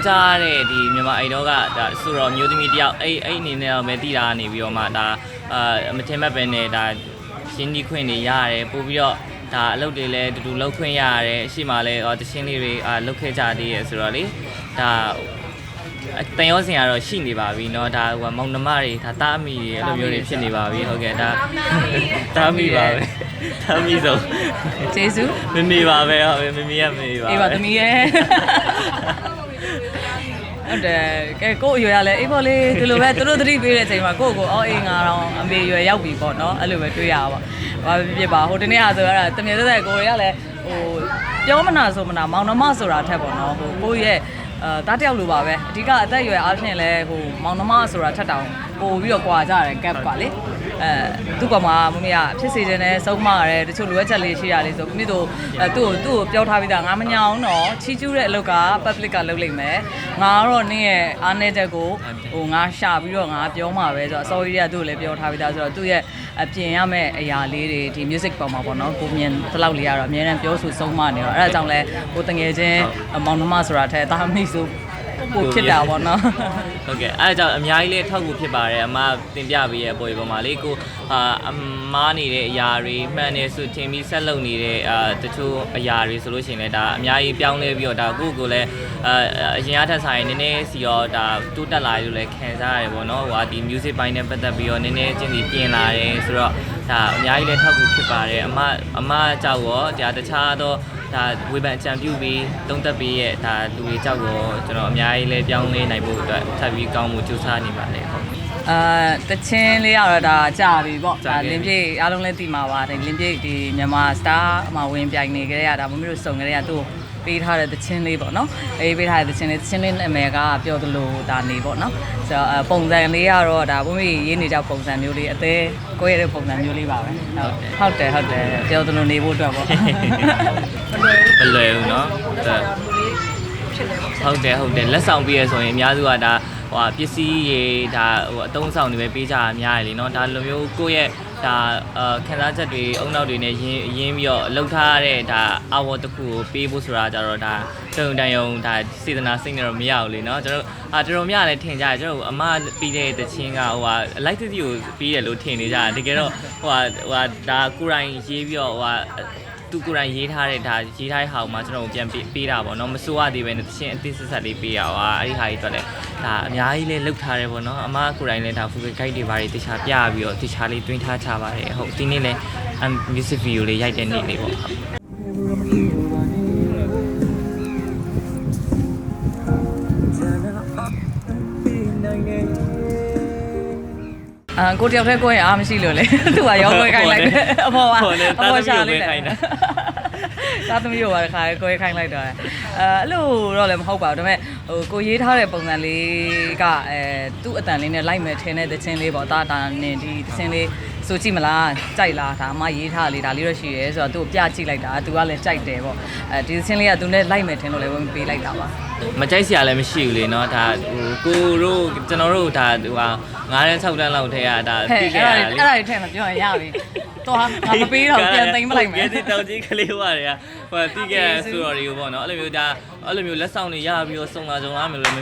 ကျတဲ့ဒီမြန်မာအိမ်တော့ကဒါဆိုတော့မျိုးသမီးတယောက်အဲ့အဲ့အနေနဲ့တော့ပဲတည်တာနေပြီးတော့မှဒါအာမထင်မှတ်ပဲနဲ့ဒါရှင်းဒီခွင့်တွေရတယ်ပို့ပြီးတော့ဒါအလုပ်တွေလည်းတူတူလုပ်ခွင့်ရတယ်အရှိမှလည်းအော်တရှင်းလေးတွေအာလုပ်ခဲ့ကြသေးရဆိုတော့လေဒါ အတန်ရောစင်ကတော့ရှိနေပါပြီเนาะဒါဟိုမောင်နှမတွေဒါတားမိတွေအဲ့လိုမျိုးတွေဖြစ်နေပါပြီဟုတ်ကဲ့ဒါတားမိပါပဲတားမိဆုံး ကျေးဇူး မမေပါပဲဟုတ်ပဲမမေကမမေပါ အေးပါသမီးရဲ့ ဟုတ်တယ်ကဲကို့အရွယ်ရလဲအေးပေါ့လေဒီလိုပဲသူတို့သတိပေးတဲ့အချိန်မှာကို့ကိုအော်အေးငါတော့အမေရွယ်ရောက်ပြီပေါ့နော်အဲ့လိုပဲတွေးရပါဘာဖြစ်ဖြစ်ပါဟိုတနေ့ဟာဆိုရတာတမင်သက်သက်ကိုရလဲဟိုပြောမနာဆိုမနာမောင်နှမဆိုတာထက်ပေါ့နော်ဟိုကိုယ့်ရဲ့အဲတားတယောက်လိုပါပဲအဓိကအသက်အရွယ်အားဖြင့်လဲဟိုမောင်နှမဆိုတာထက်တောင်ပို့ပြီးတော့ကွာကြတယ် gap ကလေ အဲသူ့ကောင်မမမေကဖြစ်စေခြင်းနဲ့စုံမရတယ်တချို့လိုအပ်ချက်လေးရှိရလေးဆိုမိတို့အဲသူ့ကိုသူ့ကိုပြောထားပြီးသားငါမညာအောင်တော့ချီးကျူးတဲ့အလုပ်က public ကလုပ်လိမ့်မယ်ငါကတော့နင်းရဲ့အားနည်းချက်ကိုဟိုငါရှာပြီးတော့ငါပြောမှာပဲဆိုတော့ sorry ရသူ့ကိုလည်းပြောထားပြီးသားဆိုတော့သူ့ရဲ့အပြင်ရမယ့်အရာလေးတွေဒီ music ပေါ်မှာပေါ့နော်ကိုမြင်ဘယ်လောက်လေးရတော့အများနဲ့ပြောဆိုဆုံးမနေတော့အဲ့ဒါကြောင့်လဲကိုတငယ်ချင်းမောင်နှမဆိုတာထဲတာမိဆို ကိုဖြစ်တာပေါ့နော်ဟုတ်ကဲ့အဲဒါကြောင့်အများကြီးလေးထောက်ကူဖြစ်ပါတယ်အမတင်ပြပေးရဲ့အပေါ်ဒီပေါ်မှာလေးကိုအာအမားနေတဲ့အရာတွေမှန်နေဆိုထင်ပြီးဆက်လုပ်နေတဲ့အာတချို့အရာတွေဆိုလို့ရှိရင်လည်းဒါအများကြီးပြောင်းလဲပြီးတော့ဒါကိုယ့်ကိုယ်လည်းအာအရင်အထက်ဆိုင်နည်းနည်းစီရောဒါတိုးတက်လာလို့လည်းခံစားရတယ်ပေါ့နော်ဟိုကဒီ music ဘိုင်းနဲ့ပတ်သက်ပြီးတော့နည်းနည်းချင်းစီပြင်လာတယ်ဆိုတော့ဒါအများကြီးလည်းထောက်ကူဖြစ်ပါတယ်အမအမကြောက်ရောဒါတခြားတော့ ဒါဝေဖန်အကြံပြုပြီးတုံးသက်ပြီးရဲ့ဒါလူတွေကြောက်ကိုကျွန်တော်အများကြီးလဲပြောင်းလဲနိုင်ဖို့အတွက်ထပ်ပြီးကောင်းမှုကြိုးစားနေပါတယ်ဟုတ်အာတချင်းလေးကတော့ဒါကြာပြီပေါ့ကြာဒါပြီလင်းပြည့်အားလုံးလည်းသိမှာပါဒါလင်းပြည့်ဒီမြန်မာစတာအမဝင်ပြိုင်နေကြတဲ့ကဒါမမတို့စုံကြတဲ့ကသူ့ကို ပေးထားတဲ့တချင်းလေးပေါ့နော်အေးပေးထားတဲ့တချင်းလေးတချင်းလေးနာမည်ကပြောသလိုဒါနေပေါ့နော်ဆိုတော့အပုံစံလေးကတော့ဒါဘုံကြီးရေးနေကြပုံစံမျိုးလေးအသေးကိုရတဲ့ပုံစံမျိုးလေးပါပဲဟုတ်တယ်ဟုတ်တယ်ဟုတ်တယ်ပြောသလိုနေဖို့အတွက်ပေါ့ မလွယ်ဘူးเนาะဟုတ်တယ်ဟုတ်တယ်လက်ဆောင်ပေးရဆိုရင်အများစုကဒါဟိုပစ္စည်းရေဒါဟိုအတုံးဆောင်တွေပဲပေးကြတာများတယ်လीเนาะဒါလိုမျိုးကိုယ့်ရဲ့ ဒါအခံစားချက်တွေအုံနောက်တွေနဲ့ရင်းရင်းပြီးတော့လှုပ်ထားရတဲ့ဒါအဝတ်တစ်ခုကိုပေးဖို့ဆိုတာကြတော့ဒါတုံတန်ယုံဒါစေတနာစိတ်နဲ့တော့မရဘူးလीเนาะကျွန်တော်အာတော်တော်များလည်းထင်ကြတယ်ကျွန်တော်အမပြီးတဲ့တချင်းကဟိုဟာအလိုက်တတိကိုပြီးတယ်လို့ထင်နေကြတယ်တကယ်တော့ဟိုဟာဟိုဟာဒါကိုရိုင်းရေးပြီးတော့ဟိုဟာ သူကိုယ်တိုင်ရေးထားတဲ့ဒါရေးထားတဲ့ဟာကိုမှကျွန်တော်တို့ပြန်ပေးပေးတာပေါ့နော်မစိုးရသေးပဲနဲ့တချင်းအသစ်ဆက်ဆက်လေးပေးရပါအဲ့ဒီဟာကြီးအတွက်လည်းဒါအများကြီးလေးလှုပ်ထားတယ်ပေါ့နော်အမကိုယ်တိုင်လည်းဒါ full guide တွေဘာတွေတခြားပြပြီးတော့တခြားလေးတွင်းထားချပါတယ်ဟုတ်ဒီနေ့လည်း music video လေးရိုက်တဲ့နေ့လေးပေါ့ ကိုတယောက်တည်းကိုရင်အားမရှိလို့လေသူကရောကိုယ်ခိုင်းလိုက်တယ်အဖေါ်ကအဖေါ်ရှာလေးလိုက်သာသမီးရောပါတခါကိုယ်ခိုင်းလိုက်တော့အဲအဲ့လိုတော့လည်းမဟုတ်ပါဘူးဒါပေမဲ့ဟိုကိုရေးထားတဲ့ပုံစံလေးကအဲသူ့အတန်လေးနဲ့လိုက်မယ်ထင်တဲ့သချင်းလေးပေါ့တာတာနဲ့ဒီသချင်းလေး ဆိုကြည့်မလားကြိုက်လားဒါအမရေးထားလေးဒါလေးတော့ရှိရဲဆိုတော့သူ့ကိုပြကြည့်လိုက်တာသူကလည်းကြိုက်တယ်ပေါ့အဲဒီသချင်းလေးကသူနဲ့လိုက်မယ်ထင်လို့လည်းဝင်ပေးလိုက်တာပါ မကြိုက်စရာလည်းမရှိဘူးလေเนาะဒါဟိုကိုတို့ကျွန်တော်တို့ဒါဟိုဟာ9တန်း6တန်းလောက်ထဲကဒါ ဟဲ့ ပြီး အဲ့ ခဲ့ ဒါ တာလေအဲ့ဒါတွေထည့်မပြောရင်ရပြီတော့ငါမပေးတော့ပြန်သိမ်းမလိုက်မယ် ကဲဒီတောင်ကြီးကလေးဝတွေကဟိုတီးခဲ့ဆိုတော်တွေကိုပေါ့နော်အဲ့လိုမျိုးဒါ အဲ့လိုမျိုးလက်ဆောင်တွေရပြီးတော့စုံလာကြုံလာမယ်လို့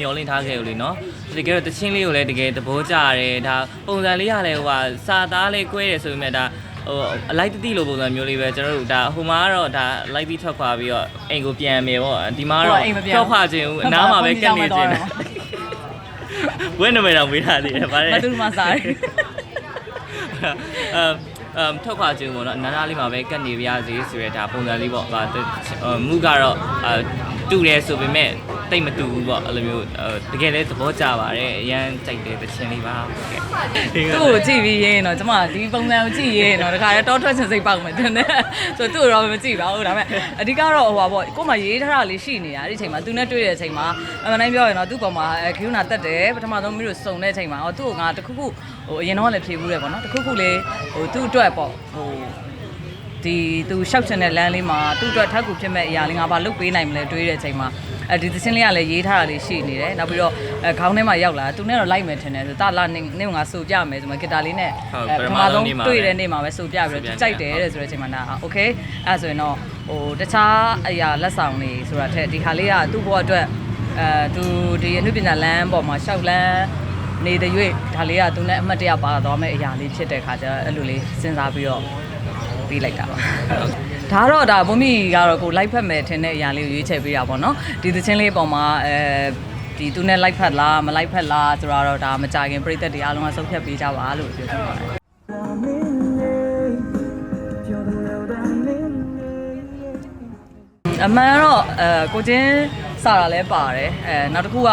မျောလင့်ထားခဲ့ဦးလေနော်တကယ်တော့တချင်းလေးကိုလည်းတကယ်သဘောကျတယ်ဒါပုံစံလေးရလဲဟိုဟာစာသားလေးကွဲတယ်ဆိုပေမဲ့ဒါဟိုအလိုက်တတိလိုပုံစံမျိုးလေးပဲကျွန်တော်တို့ဒါဟိုမှာကတော့ဒါလိုက်ပြီးထွက်ခွာပြီးတော့အိမ်ကိုပြန်မယ်ပေါ့ဒီမှာတော့ထွက်ခွာခြင်းဦးအနားမှာပဲကပ်နေခြင်းဘယ်နမည်တော့မေးထားသေးတယ်ဗါတယ်မတူမစားတယ်အမ် အမ်ထောက်ခွာခြင်းပေါ့နော်နားနားလေးမှာပဲကတ်နေပါရစေဆိုရတဲ့ဒါပုံစံလေးပေါ့ဟာမူကတော့အ တူတယ်ဆိုပေမဲ့တိတ်မတူဘူးပေါ့အဲ့လိုမျိုးတကယ်လည်းသဘောကျပါတယ်အရန်ကြိုက်တဲ့သချင်းလေးပါဟုတ်ကဲ့သူ့ကိုကြည့်ပြီးရင်းတော့ကျမဒီပုံစံကိုကြည့်ရင်းတော့တခါတည်းတောထွက်ချင်စိတ်ပေါက်မယ်တင်တယ်ဆိုတော့သူ့ကိုတော့မကြည့်ပါဘူးဒါပေမဲ့အဓိကတော့ဟိုပါပေါ့ကို့မှာရေးထားတာလေးရှိနေတာအဲ့ဒီချိန်မှာသူနဲ့တွေ့တဲ့အချိန်မှာအမှန်တိုင်းပြောရင်တော့သူ့ပေါ်မှာခီးနာတက်တယ်ပထမဆုံးမျိုးစုံတဲ့အချိန်မှာဟောသူ့ကိုငါတခုခုဟိုအရင်တော့လည်းဖြေဘူးတယ်ပေါ့နော်တခုခုလေးဟိုသူ့အတွက်ပေါ့ဟို ဒီသူရှောက်ချင်တဲ့လမ်းလေးမှာသူ့အတွက်ထပ်ကူဖြစ်မဲ့အရာလေးငါဘာလုပ်ပေးနိုင်မလဲတွေးတဲ့အချိန်မှာအဲဒီသချင်းလေးကလည်းရေးထားတာလေးရှိနေတယ်နောက်ပြီးတော့အဲခေါင်းထဲမှာရောက်လာသူနဲ့တော့လိုက်မယ်ထင်တယ်ဆိုတာလာနေနေကငါဆိုပြမယ်ဆိုမှဂီတာလေးနဲ့တွေ့တဲ့နေ့မှာပဲဆိုပြပြီးတော့သူကြိုက်တယ်တဲ့ဆိုတဲ့အချိန်မှာနာโอเคအဲဆိုရင်တော့ဟိုတခြားအရာလက်ဆောင်တွေဆိုတာထက်ဒီဟာလေးကသူ့ဘဝအတွက်အဲ အဲသူဒီအနုပညာလမ်းပေါ်မှာရှောက်လန်းနေတဲ့၍ဒါလေးကသူနဲ့အမှတ်တရပါသွားမယ့်အရာလေးဖြစ်တဲ့ခါကျတော့အဲ့လိုလေးစဉ်းစားပြီးတော့ ပြီးလိုက်တာပါဒါတော့ဒါဘုံမီကတော့ကိုလိုက်ဖက်မယ်ထင်တဲ့အရာလေးကိုရွေးချယ်ပေးတာပေါ့နော်ဒီသချင်းလေးပေါ်မှာအဲဒီသူနဲ့လိုက်ဖက်လားမလိုက်ဖက်လားဆိုတော့ဒါမကြခင်ပြိသက်တွေအားလုံးကဆုံးဖြတ်ပေးကြပါလို့ပြောချင်ပါတယ်အမှန်တော့အဲကိုချင်းစာတာလဲပါတယ်အဲနောက်တစ်ခုက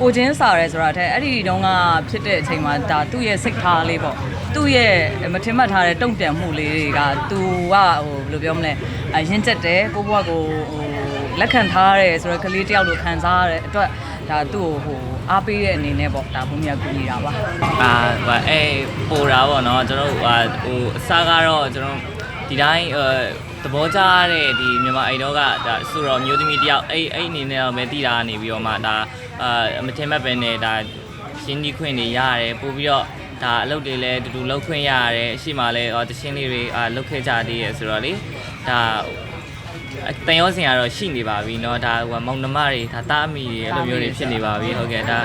ကိုချင်းစာရဲဆိုတာတဲ့အဲ့ဒီတုန်းကဖြစ်တဲ့အချိန်မှာဒါသူ့ရဲ့စိတ်ထားလေးပေါ့သူ့ရဲ့မထင်မှတ်ထားတဲ့တုံ့ပြန်မှုလေးတွေကသူကဟိုဘယ်လိုပြောမလဲအရင်ကျက်တယ်ကိုဘွားကိုဟိုလက်ခံထားရဲဆိုတော့ကလေးတယောက်လိုခံစားရတဲ့အတွက်ဒါသူ့ကိုဟိုအားပေးတဲ့အနေနဲ့ပေါ့ဒါဘုံမြတ်ကူနေတာပါအာဟိုအဲပိုတာပေါ့နော်ကျွန်တော်တို့ဟာဟိုအစားကတော့ကျွန်တော်ဒီတိုင်းအဲ သဘောကျတဲ့ဒီမြန်မာအိမ်တော့ကဒါဆိုတော့မျိုးသမီးတယောက်အဲ့အဲ့အနေနဲ့တော့ပဲတည်တာနေပြီးတော့မှဒါအာမထင်မှတ်ပဲနဲ့ဒါရှင်းဒီခွင့်တွေရတယ်ပို့ပြီးတော့ဒါအလုပ်တွေလည်းတူတူလုပ်ခွင့်ရရတယ်အရှိမလဲတရှင်းလေးတွေအာလုပ်ခဲ့ကြသေးရဆိုတော့လေဒါအတန်ရောစင်ကတော့ရှိနေပါပြီเนาะဒါဟိုမောင်နှမတွေဒါတားမိတွေအဲ့လိုမျိုးတွေဖြစ်နေပါပြီဟုတ်ကဲ့ဒါ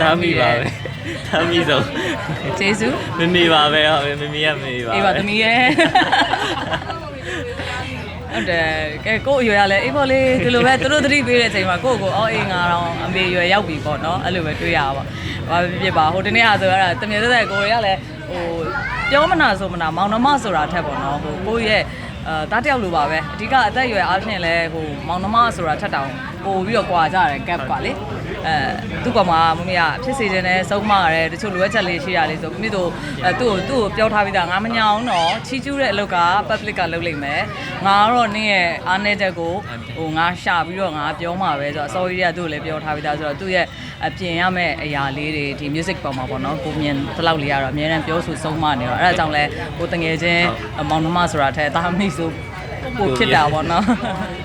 တားမိပါပဲတားမိဆုံး ကျေးဇူး မမေပါပဲဟုတ်ပြီမမေကမေပါပဲ အေးပါသမီးရဲ့ ဟုတ်တယ်ကဲကို့အရွယ်ရလဲအေးပေါ့လေဒီလိုပဲသူတို့သတိပေးတဲ့အချိန်မှာကို့ကိုအော်အေးငါတော့အမေရွယ်ရောက်ပြီပေါ့နော်အဲ့လိုပဲတွေးရပါဘာဖြစ်ဖြစ်ပါဟိုတနေ့ဟာဆိုရတာတမင်သက်သက်ကိုရလဲဟိုပြောမနာဆိုမနာမောင်နှမဆိုတာထက်ပေါ့နော်ဟိုကိုယ့်ရဲ့အဲတားတယောက်လိုပါပဲအဓိကအသက်အရွယ်အားဖြင့်လဲဟိုမောင်နှမဆိုတာထက်တောင်ပို့ပြီးတော့ကြွာကြတယ်ကပ်ပါလေ အဲသူ့ကောင်မမမေကဖြစ်စေခြင်းနဲ့စုံမရတယ်တချို့လိုအပ်ချက်လေးရှိရလေးဆိုမိတို့အဲသူ့ကိုသူ့ကိုပြောထားပြီးသားငါမညာအောင်တော့ချီးကျူးတဲ့အလုပ်က public ကလုပ်လိမ့်မယ်ငါကတော့နင်းရဲ့အားနည်းချက်ကိုဟိုငါရှာပြီးတော့ငါပြောမှာပဲဆိုတော့ sorry ရသူ့ကိုလည်းပြောထားပြီးသားဆိုတော့သူ့ရဲ့အပြင်ရမယ့်အရာလေးတွေဒီ music ပေါ်မှာပေါ့နော်ကိုမြင်တလောက်လေးရတော့အများနဲ့ပြောဆိုဆုံးမနေတော့အဲ့ဒါကြောင့်လဲကိုတငယ်ချင်းမောင်နှမဆိုတာထက်တာမိဆို ပိုဖြစ်တာပေါ့နော်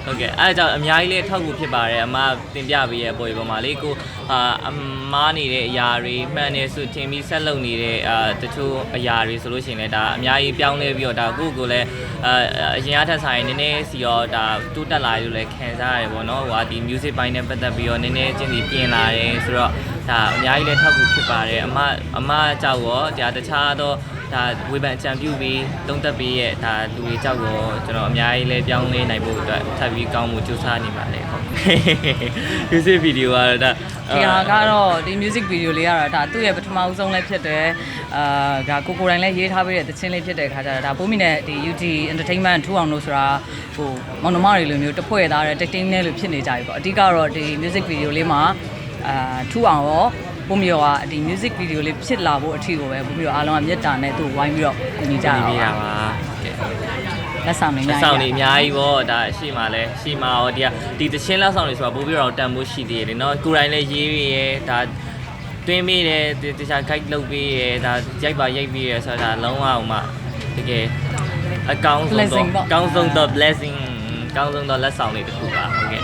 ဟုတ်ကဲ့အဲဒါကြောင့်အများကြီးလေးထောက်ကူဖြစ်ပါတယ်အမတင်ပြပေးရဲ့ပေါ်ပေါ်မှာလေကိုအာအမားနေတဲ့အရာတွေမှန်နေဆိုထင်ပြီးဆက်လုပ်နေတဲ့အာတချို့အရာတွေဆိုလို့ရှိရင်လည်းဒါအများကြီးပြောင်းလဲပြီးတော့ဒါကိုယ့်ကိုယ်လည်းအာအရင်အထက်ဆိုင်နည်းနည်းစီရောဒါတိုးတက်လာလို့လည်းခံစားရတယ်ပေါ့နော်ဟိုဟာဒီ music ပိုင်းနဲ့ပတ်သက်ပြီးတော့နည်းနည်းချင်းစီပြင်လာတယ်ဆိုတော့ဒါအများကြီးလည်းထောက်ကူဖြစ်ပါတယ်အမအမကြောက်ရောဒါတခြားသော ဒါဝေဖန်အကြံပြုပြီးတုံးသက်ပြီးရဲ့ဒါလူတွေကြောက်ရောကျွန်တော်အများကြီးလည်းပြောင်းလဲနိုင်ဖို့အတွက်ထပ်ပြီးကောင်းမှုစူးစမ်းနေပါတယ်ဟုတ် music video ကတော့ဒါဒီဟာကတော့ဒီ music video လေးကတော့ဒါသူ့ရဲ့ပထမဦးဆုံးလည်းဖြစ်တယ်အာဒါကိုကိုယ်တိုင်လည်းရေးထားပေးတဲ့သချင်းလေးဖြစ်တဲ့ခါကျတော့ဒါပိုးမီနဲ့ဒီ UT entertainment ထူအောင်လို့ဆိုတာဟိုမောင်နှမတွေလိုမျိုးတဖွဲ့သားတဲ့ texting နဲ့လို့ဖြစ်နေကြပြီပေါ့အဓိကတော့ဒီ music video လေးမှာအာထူအောင်ရော ဘုံမျိုးကဒီ music video လေးဖြစ်လာဖို့အထီကိုပဲဘုံမျိုးအားလုံးကမြတ်တာနဲ့သူ့ဝိုင်းပြီးတော့ညီကြနေတာပြတာပါပါကဲလက်ဆောင်နေအများဆောင်နေကြီးအများကြီးပေါ့ဒါရှိမှလဲရှိမှရောဒီကဒီတချင်းလက်ဆောင်တွေဆိုတာပို့ပြီးတော့တန်ဖိုးရှိသေးတယ်နော်ကိုယ်တိုင်လည်းရေးပြီးရဲဒါတွင်းပေးတယ်တခြား guide လုပ်ပေးရဲဒါရိုက်ပါရိုက်ပေးရဲဆိုတာလုံးဝဟိုမှတကယ်အကောင်းဆုံးတော့အကောင်းဆုံးတော့ blessing အ ကောင်းဆုံးတော့လက်ဆောင်လေးတစ်ခုပါဟုတ်ကဲ့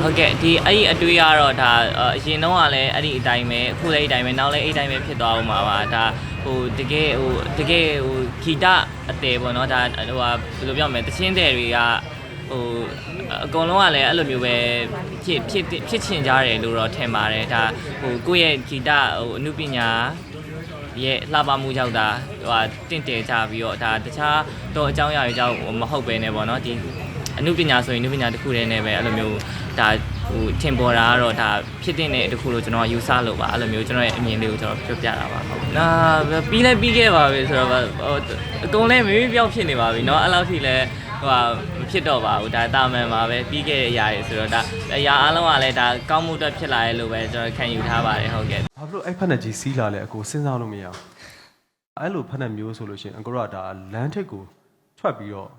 ဟုတ်ကဲ့ဒီအဲ့ဒီအတွေ့အကတော့ဒါအရင်တော့ကလည်းအဲ့ဒီအတိုင်းပဲအခုလည်းအဲ့ဒီတိုင်းပဲနောက်လည်းအဲ့ဒီတိုင်းပဲဖြစ်သွားအောင်ပါပါဒါဟိုတကယ်ဟိုတကယ်ဟိုဂီတအသေးပေါ့နော်ဒါဟိုဟာဘယ်လိုပြောမလဲတချင်းတဲ့တွေကဟိုအကုန်လုံးကလည်းအဲ့လိုမျိုးပဲဖြစ်ဖြစ်ဖြစ်ချင်ကြတယ်လို့တော့ထင်ပါတယ်ဒါဟိုကိုယ့်ရဲ့ဂီတဟိုအမှုပညာရဲ့လှပမှုကြောင့်ဒါဟိုဟာတင့်တယ်ကြပြီးတော့ဒါတခြားတော့အကြောင်းအရာတွေကြောင့်မဟုတ်ပဲねပေါ့နော်ဒီ အမှုပညာဆိုရင်အမှုပညာတစ်ခုတည်းနဲ့ပဲအဲ့လိုမျိုးဒါဟိုထင်ပေါ်တာကတော့ဒါဖြစ်တဲ့တစ်ခုလို့ကျွန်တော်ယူဆလို့ပါအဲ့လိုမျိုးကျွန်တော်ရဲ့အမြင်လေးကိုကျွန်တော်ပြောပြတာပါဟုတ်နာပြီးလဲပြီးခဲ့ပါပြီဆိုတော့ဟိုအကုန်လည်းမေးပြောက်ဖြစ်နေပါပြီเนาะအဲ့လောက်ထိလဲဟိုဟာမဖြစ်တော့ပါဘူးဒါတာမန်ပါပဲပြီးခဲ့တဲ့အရာတွေဆိုတော့ဒါအရာအလုံးကလည်းဒါကောင်းမှုအတွက်ဖြစ်လာရဲ့လို့ပဲကျွန်တော်ခံယူထားပါတယ်ဟုတ်ကဲ့ ဘာဖြစ်လို့အဲ့ဖက်နဲ့ကြီးစီးလာလဲအကိုစဉ်းစားလို့မရဘူးအဲ့လိုဖက်နဲ့မျိုးဆိုလို့ရှိရင်အကိုကဒါလမ်းထစ်ကိုထွက်ပြီးတော့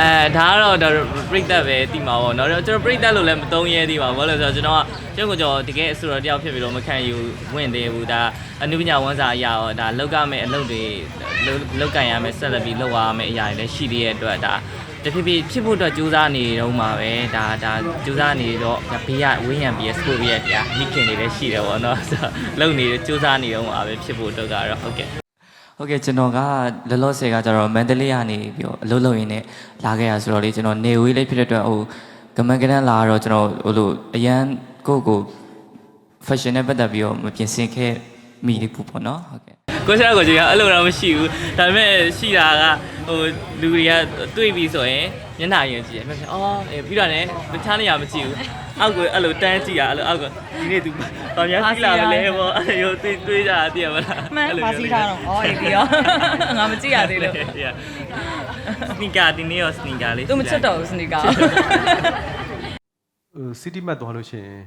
အဲဒါကတော့ဒါပြိတ္တပဲတိမှာပေါ့နော်ကျွန်တော်ပြိတ္တလို့လည်းမသုံးရဲသေးပါဘူးဘာလို့လဲဆိုတော့ကျွန်တော်ကကျွန်တော်ကျွန်တော်တကယ်အဆိုတော်တယောက်ဖြစ်ပြီးတော့မခံယူဝင်သေးဘူးဒါအနုပညာဝန်စာအရာရောဒါလောက်ကမဲ့အလုပ်တွေလောက်ကန်ရမယ်ဆက်လက်ပြီးလောက်ရမယ်အရာတွေလည်းရှိသေးတဲ့အတွက်ဒါတဖြည်းဖြည်းဖြစ်ဖို့အတွက်ကြိုးစားနေတော့မှာပဲဒါဒါကြိုးစားနေတော့ဘေးကဝင်းရံပြီးစကိုပြီးရတရားမိခင်တွေလည်းရှိတယ်ပေါ့နော်ဆိုတော့လုံနေကြိုးစားနေတော့မှာပဲဖြစ်ဖို့အတွက်ကတော့ဟုတ်ကဲ့ ဟုတ်ကဲ့ကျွန်တော်ကလောလောဆယ်ကကျတော့မန္တလေးကနေပြီးတော့အလုပ်လုပ်ရင်းနဲ့လာခဲ့ရဆိုတော့လေကျွန်တော်နေဝေးလေးဖြစ်တဲ့အတွက်ဟိုကမန်ကနန်လာတော့ကျွန်တော်ဟိုလိုအရန်ကိုယ့်ကို fashion နဲ့ပတ်သက်ပြီးတော့မပြင်ဆင်ခဲ့ မိလေးဘူးပေါ့နော်ဟုတ်ကဲ့ကိုရှာကိုကြီးကအဲ့လိုတော့မရှိဘူးဒါပေမဲ့ရှိတာကဟိုလူတွေကတွေ့ပြီဆိုရင်မျက်နှာရင်ကြည့်ရမျက်နှာအော်အေးပြီးတော့လည်းတခြားနေရာမကြည့်ဘူးအောက်ကအဲ့လိုတန်းကြည့်ရအဲ့လိုအောက်ကဒီနေ့ तू ဘာများစီးလာမလဲပေါ့အဲ့လိုတွေးတွေးကြတာသိရမလားမှန်ပါစီထားတော့ဩအေးပြီးရောငါမကြည့်ရသေးလို့စနီကာဒီနေ့ရောစနီကာလေးသူမချစ်တော့ဘူးစနီကာဟိုစီတီမတ်သွားလို့ရှိရင်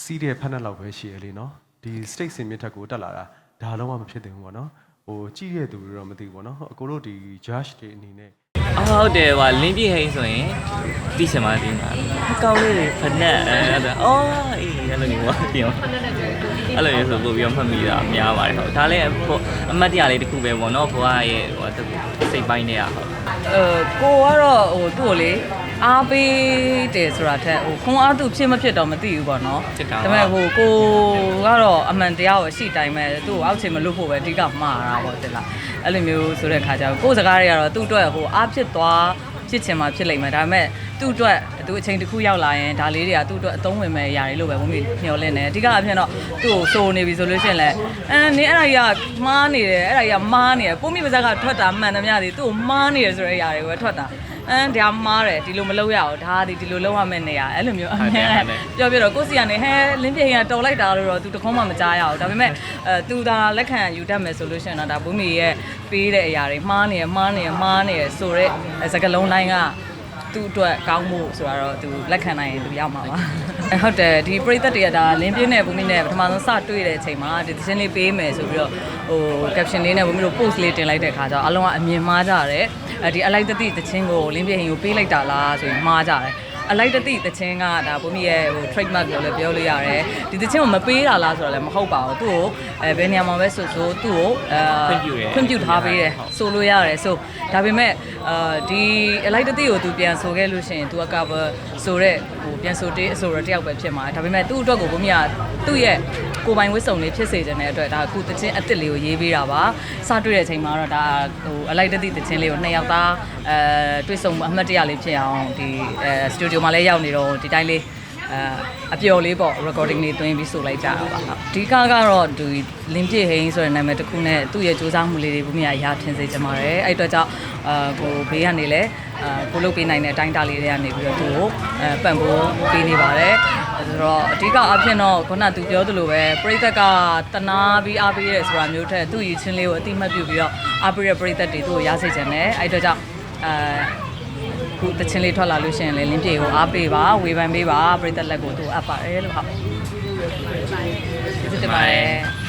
စီးတဲ့ဖက်နဲ့လောက်ပဲရှိရလေနော် ဒီ state စင်မြင့်ထက်ကိုတက်လာတာဒါလုံးဝမဖြစ်သင့်ဘူးပေါ့နော်ဟိုကြည့်ရတဲ့သူတွေတော့မသိဘူးပေါ့နော်အကိုတို့ဒီ judge တွေအနေနဲ့အော်ဟုတ်တယ်ကွာလင်းပြည့်ဟိန်းဆိုရင်တိချင်ပါသေးတယ်အကောင်းလေးတွေဖနက်အဲ့ဒါအော်အေးအဲ့လိုမျိုးပေါ့ပြောအဲ့လိုမျိုးဆိုပို့ပြီးတော့မှတ်မိတာများပါတယ်ဟုတ်ဒါလည်းဟိုအမတ်တရားလေးတစ်ခုပဲပေါ့နော်ဘွားရဲ့ဟိုစိတ်ပိုင်းတွေကဟုတ်အဲကိုကတော့ဟိုသူ့ကိုလေ အားပေးတယ်ဆိုတာထက်ဟိုခွန်အားသူဖြစ်မဖြစ်တော့မသိဘူးပေါ့နော်ဖြစ်တာပါ ဒါပေမဲ့ဟိုကိုကတော့အမှန်တရားကိုအရှိတိုင်းပဲသူ့ကိုအောက်ချင်မလို့ဖို့ပဲအဓိကမှားတာပေါ့တဲ့လားအဲ့လိုမျိုးဆိုတဲ့ခါကျတော့ကိုယ်စကားတွေကတော့သူ့အတွက်ဟိုအားဖြစ်သွားဖြစ်ချင်မှဖြစ်လိမ့်မယ်ဒါပေမဲ့သူ့အတွက်သူအချိန်တစ်ခုရောက်လာရင်ဒါလေးတွေကသူ့အတွက်အသုံးဝင်မဲ့အရာတွေလို့ပဲဘုံမျိုးမျှော်လင့်တယ်အဓိကအဖြစ်တော့သူ့ကိုစိုးနေပြီဆိုလို့ရှိရင်လည်းအဲနင်အဲ့ဒါကြီးကမှားနေတယ်အဲ့ဒါကြီးကမှားနေတယ်ပုံမိပါဇက်ကထွက်တာမှန်သမျှတွေသူ့ကိုမှားနေတယ်ဆိုတဲ့အရာတွေပဲထွက်တာ အမ်ဒါမှားတယ်ဒီလိုမလုပ်ရအောင်ဒါဒီဒီလိုလုပ်ရမယ့်နေရအဲ့လိုမျိုးအမြဲပြောပြတော့ကိုစီကနေဟဲလင်းပြေရင်တော်လိုက်တာလို့တော့သူတခုံးမှမကြားရအောင်ဒါပေမဲ့အဲသူဒါလက်ခံယူတတ်မယ်ဆိုလို့ရှိရင်တော့ဒါဘုံမီရဲ့ပေးတဲ့အရာတွေမှားနေရမှားနေရမှားနေရဆိုတော့စကလုံးတိုင်းက သူ့အတွက်ကောင်းမှုဆိုတာတော့သူလက်ခံနိုင်ရင်သူရမှာပါဟုတ်တယ်ဒီပရိသတ်တွေကဒါလင်းပြင်းနဲ့ဘုံမိနဲ့ပထမဆုံးစတွေ့တဲ့အချိန်မှာဒီသချင်းလေးပေးမယ်ဆိုပြီးတော့ဟို caption လေးနဲ့ဘုံမိတို့ post လေးတင်လိုက်တဲ့ခါကျတော့အလုံးကအမြင်မှားကြတယ်အဲဒီအလိုက်တတိသချင်းကိုလင်းပြင်းဟင်ကိုပေးလိုက်တာလားဆိုရင်မှားကြတယ် အလိုက်တတိသချင်းကဒါဘုံမိရဲ့ဟို trademark လို့လည်းပြောလို့ရတယ်ဒီသချင်းကိုမပေးတာလားဆိုတော့လည်းမဟုတ်ပါဘူးသူ့ကိုအဲဘယ်နေရာမှာပဲဆိုဆိုသူ့ကိုအဲခွင့်ပြုတယ်ခွင့်ပြုထားပေးတယ်ဆိုလို့ရတယ်ဆိုဒါပေမဲ့အာဒီအလိုက်တတိကိုသူပြန်ဆိုခဲ့လို့ရှိရင် तू က cover ဆိုတော့ဟိုပြန်ဆိုတေးအဆိုတော့တယောက်ပဲဖြစ်မှာဒါပေမဲ့သူ့အတွက်ကိုဘုမရသူ့ရဲ့ကိုယ်ပိုင်ဝစ်စုံလေးဖြစ်စေချင်တဲ့အတွက်ဒါအခုတချင်းအစ်စ်လေးကိုရေးပေးတာပါစတွေ့တဲ့အချိန်မှာတော့ဒါဟိုအလိုက်တတိတချင်းလေးကိုနှစ်ယောက်သားအဲတွေ့ဆုံမှုအမှတ်တရလေးဖြစ်အောင်ဒီအဲစတူဒီယိုမှာလည်းရောက်နေတော့ဒီတိုင်းလေးအဲအပျော်လေးပေါ့ recording လေးတွင်းပြီးဆိုလိုက်ကြတာပါဟုတ်အဓိကကတော့ဒီလင်းပြည့်ဟိန်းဆိုတဲ့နာမည်တစ်ခုနဲ့သူ့ရဲ့စူးစမ်းမှုလေးတွေဘုမရရထင်စေချင်ပါတယ်အဲ့အတွက်ကြောင့်အာကိုဘေးကနေလည်းအာကိုလုပ်ပေးနိုင်တဲ့အတိုင်းတာလေးတွေကနေပြီးတော့သူ့ကိုအဲပံ့ပိုးပေးနေပါတယ်ဆိုတော့အဓိကအဖြစ်တော့ခုနသူပြောသလိုပဲပရိသတ်ကတနာပြီးအားပေးရဲဆိုတာမျိုးထက်သူ့ရည်ချင်းလေးကိုအတိမတ်ပြုပြီးတော့အားပေးတဲ့ပရိသတ်တွေသူ့ကိုရစေချင်တယ်အဲ့အတွက်ကြောင့်အဲ ခုတချင်းလေးထွက်လာလို့ရှိရင်လည်းလင်းပြေကိုအားပေးပါဝေဖန်ပေးပါပရိသတ်လက်ကိုသူအပ်ပါတယ်လို့ဟုတ်ကျေးဇူးတင်ပါတယ်